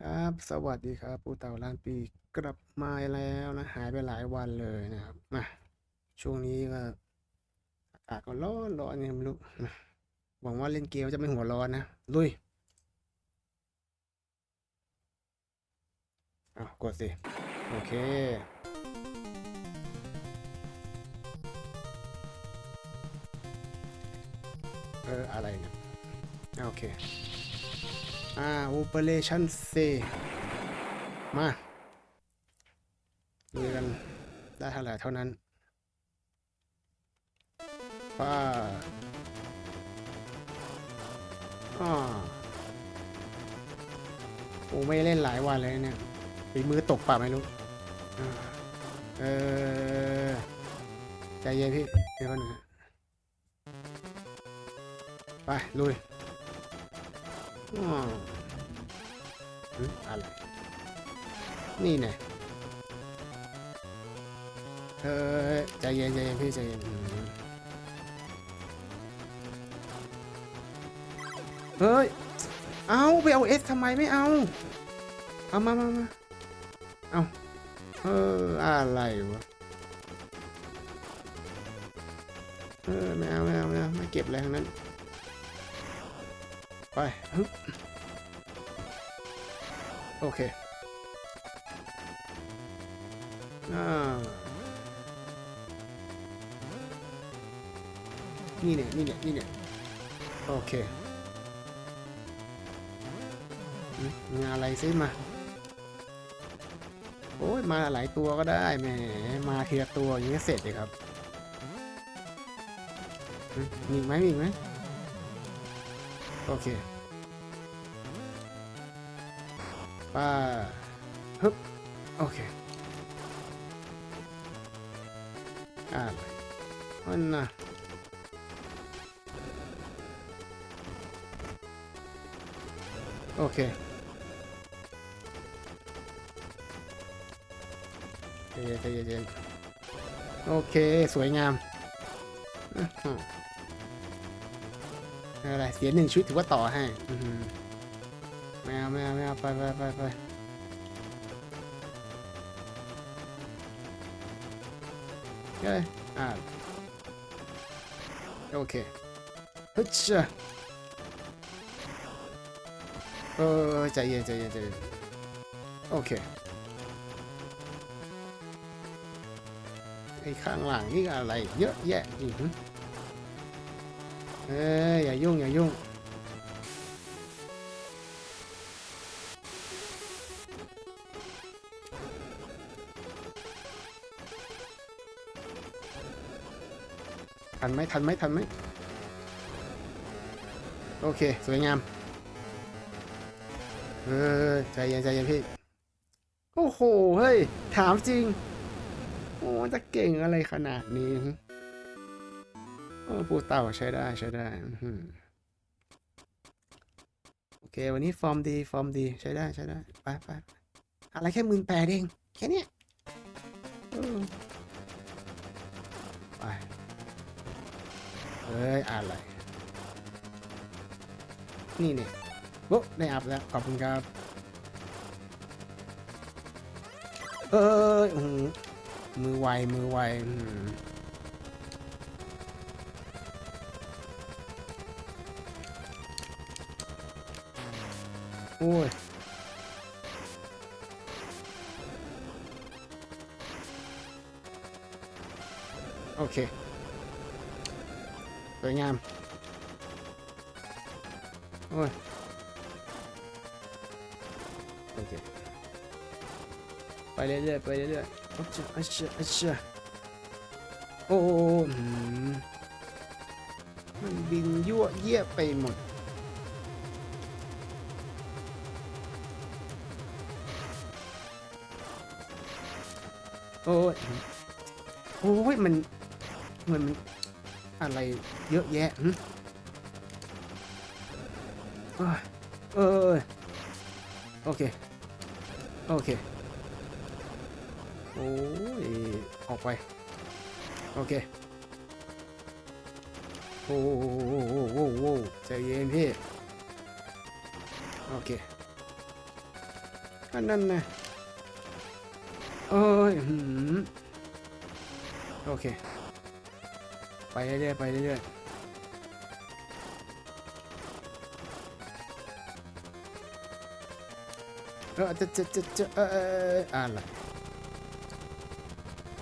ครับ สวัสดีครับ ปูเต่าล้านปีกลับมาแล้วนะ หายไปหลายวันเลยนะครับมาช่วงนี้ก็อากาศก็ร้อนร้อนเนี่ยไม่รู้นะหวังว่าเล่นเกมจะไม่หัวร้อนนะ ลุยอ้าวกดสิ โอเคเอออะไรเนี่ยโอเค อ่า Operation C มาดูกันได้เท่าไหร่เท่านั้นป้าอ่าโอ้ไม่เล่นหลายวันเลยเนี่ยฝีมือตกป่ะไม่รู้เออ ใจเย็นพี่เดี๋ยวก่อนนะไป ลุย อ๋ออะไร นี่ไงเออใจเย็นใจเย็นพี่ใจเย็นเฮ้ย เอาไปเอาเอสทำไมไม่เอา เอามามามาเอาเอออะไรวะ เออไม่เอาไม่เอาไม่เอาไม่เก็บอะไรทั้งนั้น ไปฮึบโอเคอ่านี่เนี่ยนี่เนี่ยนี่เนี่ยโอเคมีอะไรซื้อมา โอ้ย มาหลายตัวก็ได้แหมมาทีละตัวอย่างนี้เสร็จเลยครับมีไหมมีไหม โอเคป้าฮึบโอเคอะไรมันนะโอเคใจเย็นใจเย็นใจเย็นโอเค สวยงามอื้อหือ ไม่เป็นไรเสียหนึ่งชุดถือว่าต่อให้ไม่เอาไม่เอาไม่เอาไปไปไปไปเฮ้ยอ่าโอเคฮึชเออใจเย็นใจเย็นใจเย็นโอเคไอ้ข้างหลังนี่อะไรเยอะแยะจริงหึ เอ้ยอย่ายุ่งอย่ายุ่ง ทันไหมทันไหมทันไหมโอเค สวยงาม เออใจเย็นใจเย็นพี่ โอ้โห เฮ้ย ถามจริง โอ้จะเก่งอะไรขนาดนี้ เออปูเต่าใช้ได้ใช้ได้โอเค วันนี้ฟอร์มดีฟอร์มดีใช้ได้ใช้ได้ไปไปอะไรแค่หมื่นแปดเอง แค่นี้ไปเอ้ยอะไร นี่เนี่ยโอ้ได้อัพแล้ว ขอบคุณครับ เอ้ยอื้อหือมือไว มือไว อื้อหือโอ้ยโอเคสวยงาม โอ้ย โอเค ไปเรื่อยๆไปเรื่อยๆโอ้เจ้าอ้เจ้าอ้เจ้าโอ้โหมันบินยั่วเยี่ยไปหมด โอ้ยโอ้ยมันมันมันอะไรเยอะแยะหึเอ้ยเอโอเค โอเค โอ้ย ออกไป โอเค โอ้โหโอ้โหโอ้โหใจเย็นพี่ โอเค อันนั้นนะ อ้ยหืมโอเค ไปเรื่อยๆไปเรื่อยๆเออจะจะจะจะเออเออเอออะไร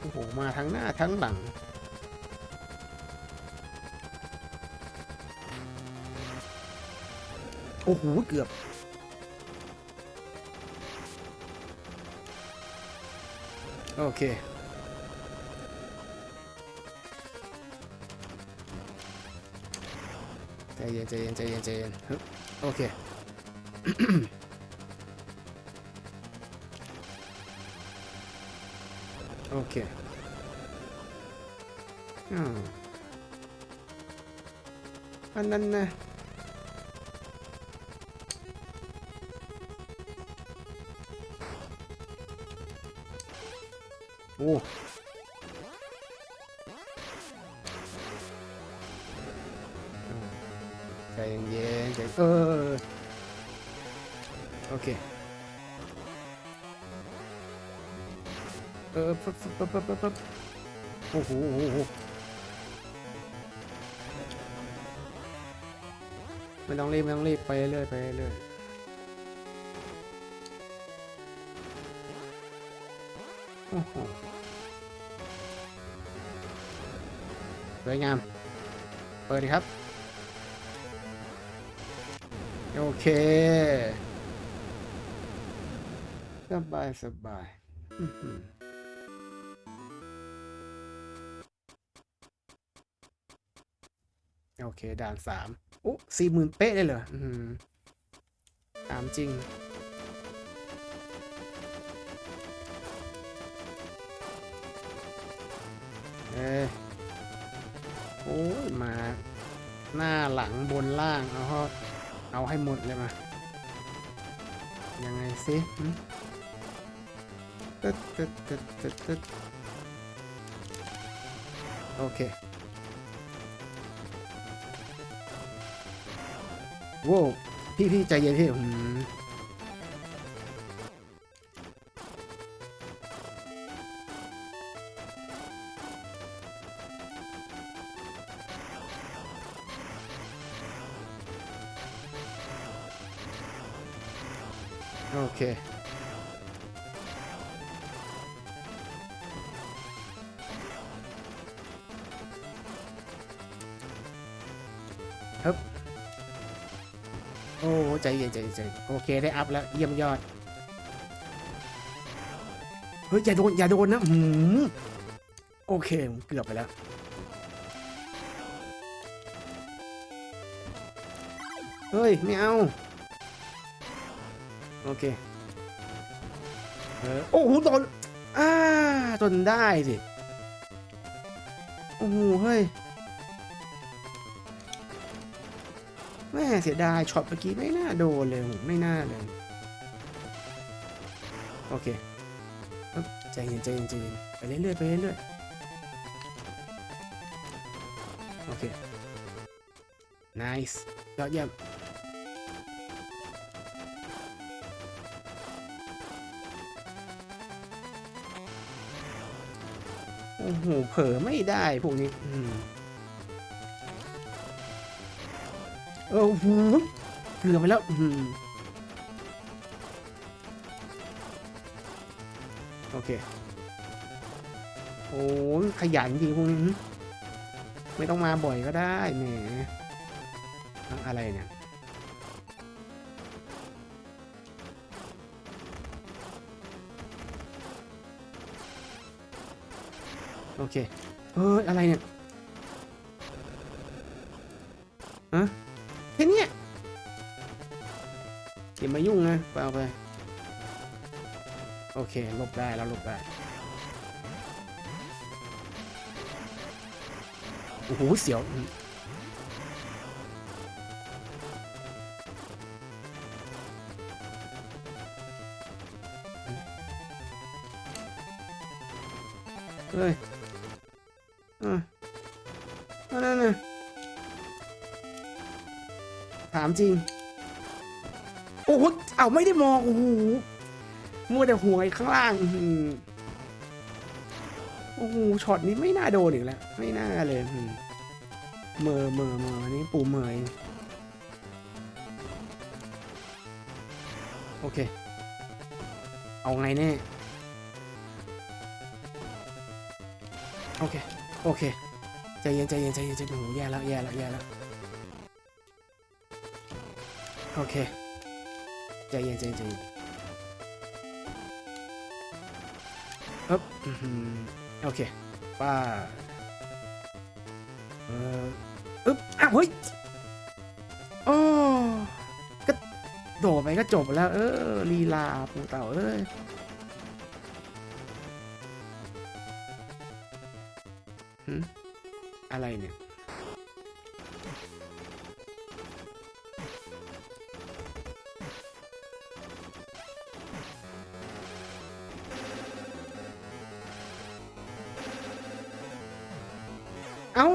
โอ้โห มาทั้งหน้าทั้งหลังโอ้โห เกือบ โอเคใจเย็นใจเย็นใจเย็นใจเย็นฮึบโอเค โอเคอ่าอันนั้นนะ ใจเย็นใจเออโอเคเออปั๊บปั๊บปั๊บปั๊บปั๊บโอ้โหโอ้โหไม่ต้องรีบไม่ต้องรีบไปเรื่อยไปเรื่อยโอ้โห สวยงาม เปิดดีครับ โอเค สบาย สบายอื้อหือโอเค ด่านสามโอ้สี่หมื่นเป๊ะเลยเหรออืมตามจริง เอ้ยโอ้ย มา หน้าหลังบนล่าง เอาเขาเอาให้หมดเลยมา ยังไงสิตึ๊ดตึ๊ดตึ๊ดตึ๊ดตึ๊ดโอเคโว้วพี่พี่ใจเย็นพี่ โอเคโอ้ใจเย็นใจเย็นใจเย็นโอเค ได้อัพแล้ว เยี่ยมยอด เฮ้ย อย่าโดน อย่าโดนนะหืมโอเค เกือบไปแล้วเฮ้ย ไม่เอา อเคเออโอ้โหโดนอ่าจนได้สิ โอ้โห เฮ้ย แม่เสียดายช็อตเมื่อกี้ไม่น่าโดนเลยโหไม่น่าเลย โอเคใจเย็นใจเย็นใจเย็นไปเรื่อยๆไปเรื่อยๆโอเค nice ยอดเยี่ยม อ้โห เผลอไม่ได้พวกนี้อืมเออหูเกือบไปแล้วอืโอเค โอ้ยขยันจริงพวกนี้ ไม่ต้องมาบ่อยก็ได้แหมอะไรเนี่ย โอเคเฮ้ยอะไรเนี่ยฮะแค่เนี้ยอย่ามายุ่งนะไปเอาไป โอเคหลบได้แล้วหลบได้โอ้โหเสียวเฮ้ย อะนั่นน่ะถามจริง โอ้โหเอาไม่ได้มอง โอ้โหมัวแต่ห่วงไอ้ข้างล่างโอ้โหช็อตนี้ไม่น่าโดนอีกแล้ว ไม่น่าเลยเมอเมอเมออันนี้ปูเมยโอเค เอาไงแน่ โอเค โอเคใจเย็นใจเย็นใจเย็นใจเย็นโอ้โหแย่แล้วแย่แล้วแย่แล้วโอเคใจเย็นใจเย็นใจเย็นฮึบอื้อหือโอเคป้าเอออึ๊บอ้าวเฮ้ยโอ้ก็โดดไปก็จบแล้ว เออลีลาปูเต่าเอ้ย อะไรเนี่ย เอ้า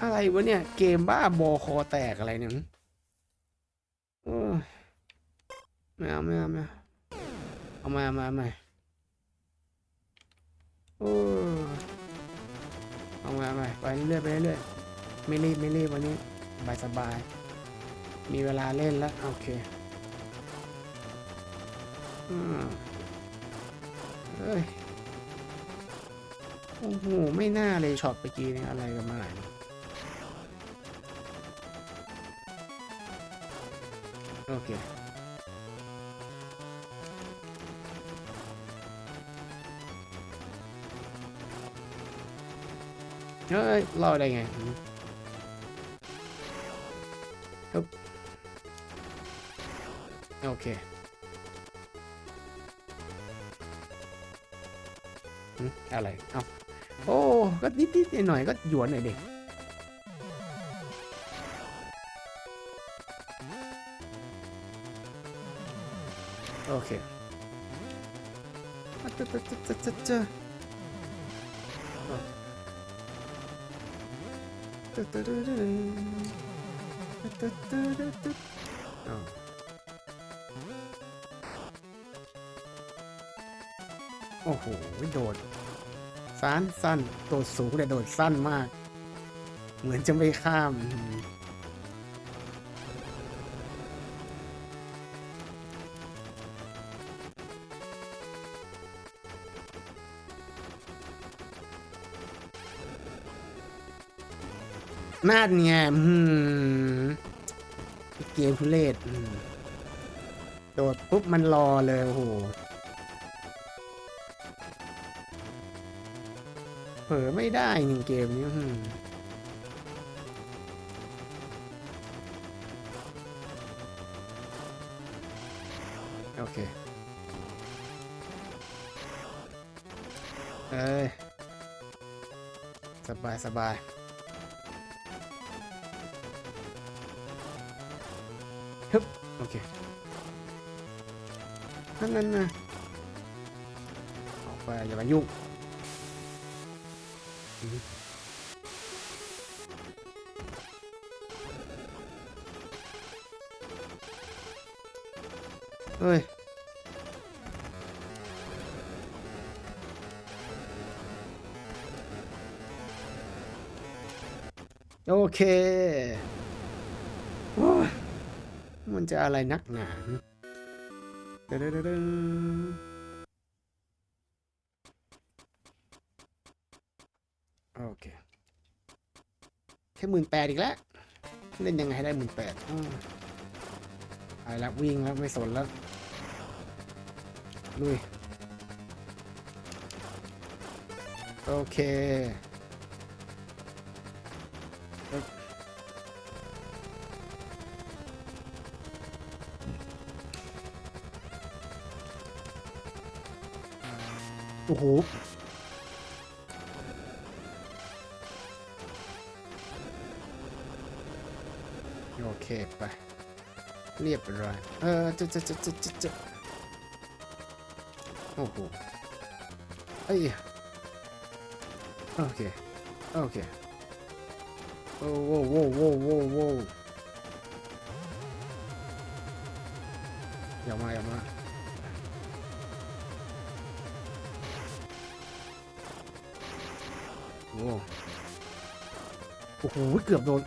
อะไรวะเนี่ย เกมบ้าบอคอแตกอะไรเนี่ยเออไม่เอาไม่เอาไม่เอาเอามาเอามาเอามา เอามาเอามไปเรื่อยไปเรื่อยไม่รีบไม่รีบวันนี้สบายสบาย มีเวลาเล่นแล้ว โอเคอืมเอ้ยโอ้โห ไม่น่าเลยช็อตเมื่อกี้นี่อะไรกันมาเนี่ยโอเค เฮ้ยรอดได้ไงโอเคอะไร เอาโอ้ ก็นิดๆหน่อยก็หยวนหน่อยเด็กโอเคจ้าจ้าจ้าจ้า โอ้โห โดดสั้นสั้นโดดสูงแต่โดดสั้นมาก เหมือนจะไม่ข้าม น่าไงอืมเกมทุเรศโดดปุ๊บมันรอเลยโอ้โหเผลอไม่ได้จริงเกมนี้อืมโอเค เอ้ย สบาย สบาย ฮึบโอเคนั่นนั่นนะออกไปอย่ามายุ่งเฮ้ยโอเค มันจะอะไรนักหนาเด้อเด้อโอเคแค่หมื่นแปดอีกแล้ว เล่นยังไงให้ได้หมื่นแปดไปแล้ววิ่งแล้วไม่สนแล้ว ลุย โอเค อ้โหโอเคไปเรียบร้อยเออจะจะจะจะจะจะโอ้โหเอ้ยโอเค โอเค โอ้โว้โว้โว้โว้โว้อย่ามาอย่ามา โอ้โห เกือบโดน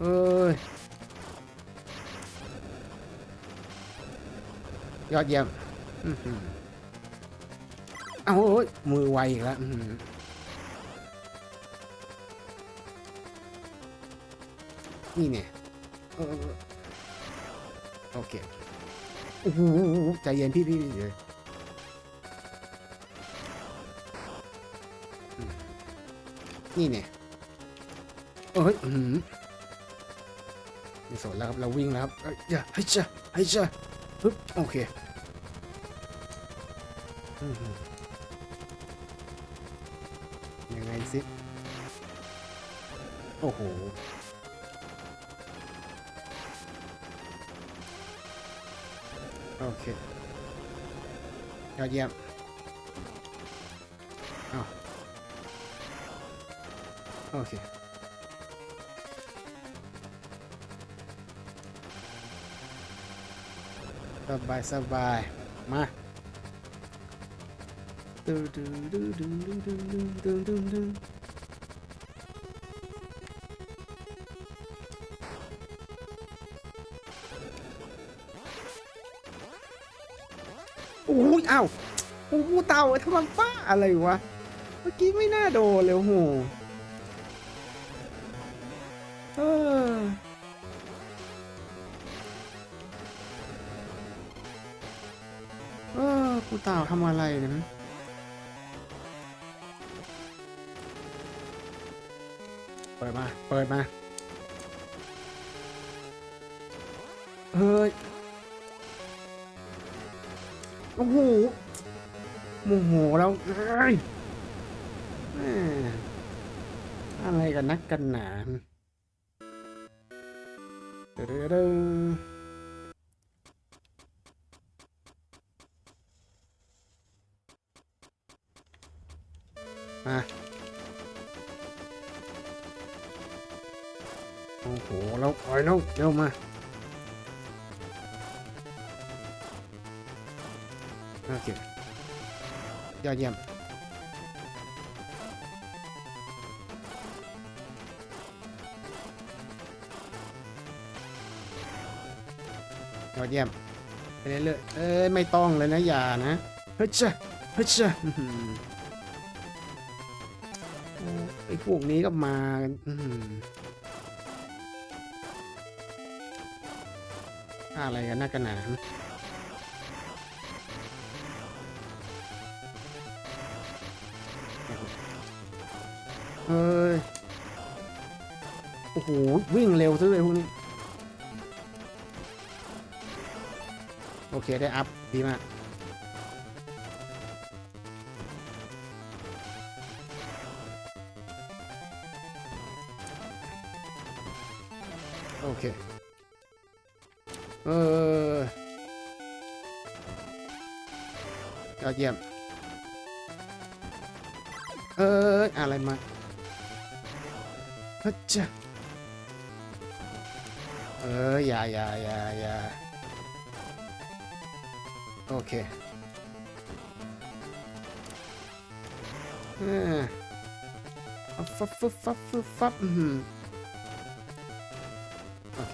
เอ้ย ยอดเยี่ยมอื้อหือเอ้าโอ้ย มือไวอีกแล้วนี่เนี่ยโอเค โอ้โห ใจเย็นพี่พี่เดี๋ย นี่เนี่ยเอ้ยอื้อหือไม่สนแล้วครับ เราวิ่งแล้วครับเอ้ยอย่าให้จ้าให้จ้าปึ๊บโอเคยังไงสิ โอ้โหโอเคยอดเยี่ยมอ้าว โอเคสบายสบายมาดูดูดูดูดูดูดูดูดูโอ้ยอ้าวโอ้โหเต่าทำไมป้าอะไรวะ เมื่อกี้ไม่น่าโดนเลยโห กูเต่าทำอะไรเนี่ยเปิดมา เปิดมา เฮ้ย โอ้โหโมโหแล้วเอ้ยแม่อะไรกันนักกันหนาเด้อ โอ้โหแล้วปล่อยแล้วเร็วมาโอเคยอดเยี่ยมยอดเยี่ยมไปเรื่อยๆเอ้ยไม่ต้องเลยนะอย่านะเฮ้ยจ้ะเฮ้ยจ้ะอื้อหืออ้ไอ้พวกนี้ก็มากันอื อะไรกันนักกันหนาเอ้ย โอ้โห วิ่งเร็วซะเลยพวกนี้ โอเค ได้อัพ ดีมากโอเค เออยอดเยี่ยมเอ้ยอะไรมาฮัจจ้ะเอออย่าอย่าอย่าอย่าโอเคเออฟับฟับฟับฟับฟับอืมโอเค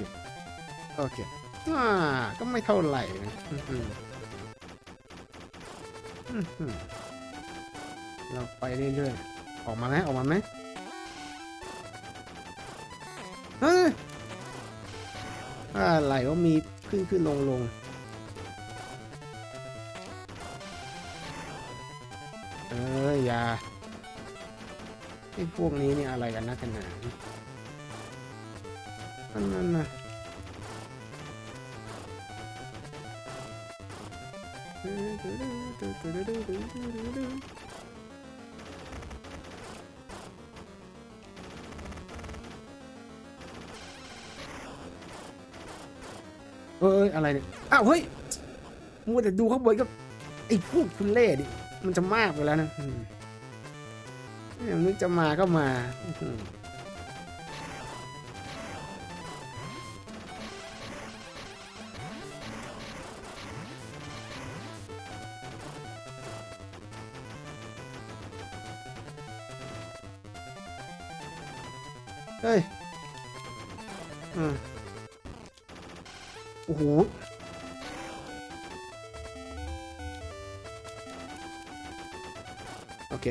โอเค อ่าก็ไม่เท่าไหร่นะเราไปเรื่อยๆ ออกมาไหมออกมาไหมเฮ้ยอะไรก็มีขึ้นขึ้นลงลงเอออย่าไอ้พวกนี้นี่อะไรกันนะกันหนาอันนั้นนะ เอ้ยอะไรเนี่ย อ้าว เฮ้ย มัวแต่ดูข้างบนก็ไอ้พวกคุณเล่ดิ มันจะมากไปแล้วนะอืมเนี่ยมันนึกจะมาก็มา อ้โหโอเค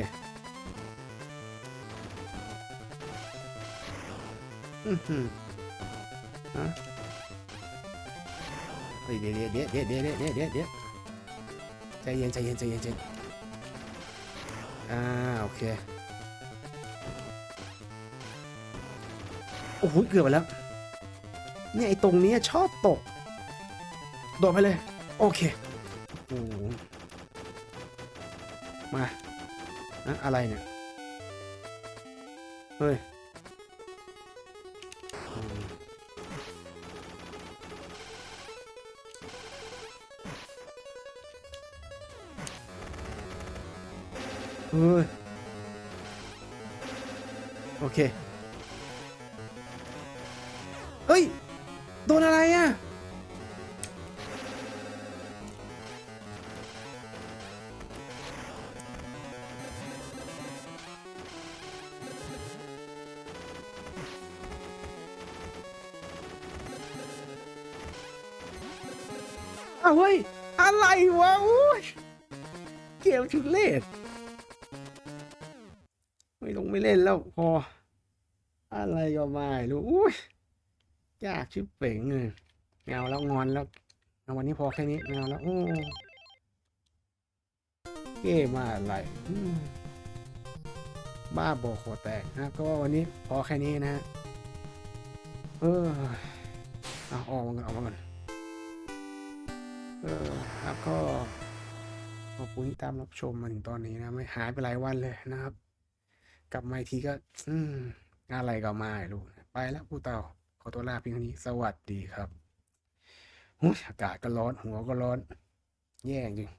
อือหือฮะเฮ้ยเดี๋ยวเดี๋ยวเดี๋ยวเดี๋ยวเดี๋ยวเดี๋ยวเดี๋ยวเดี๋ยวใจเย็นใจเย็นใจเย็นใจเย็นอ่าโอเคโอ้โหเกือบไปแล้วเนี่ยไอ้ตรงนี้ชอบตก โดดไปเลย โอเคโอ้มาอะอะไรเนี่ย เฮ้ยเฮ้ย โอเค แล้วพอ อะไรก็ไม่รู้อุ้ยยากชิบเป่งเลยเอาแล้วงอนแล้วเอาวันนี้พอแค่นี้เอาแล้วโอ้เก้มาอะไรบ้าบอคอแตกนะก็วันนี้พอแค่นี้นะฮะเออเอาออกมาก่อนออกมาก่อนเออครับก็ขอบคุณที่ตามรับชมมาถึงตอนนี้นะ ไม่หายไปหลายวันเลยนะครับ กลับมาอีกทีก็ อืม อะไรก็มาไม่รู้ไปแล้วผู้เต่าขอตัวลาเพียงเท่านี้สวัสดีครับอากาศก็ร้อนหัวก็ร้อน แย่จริง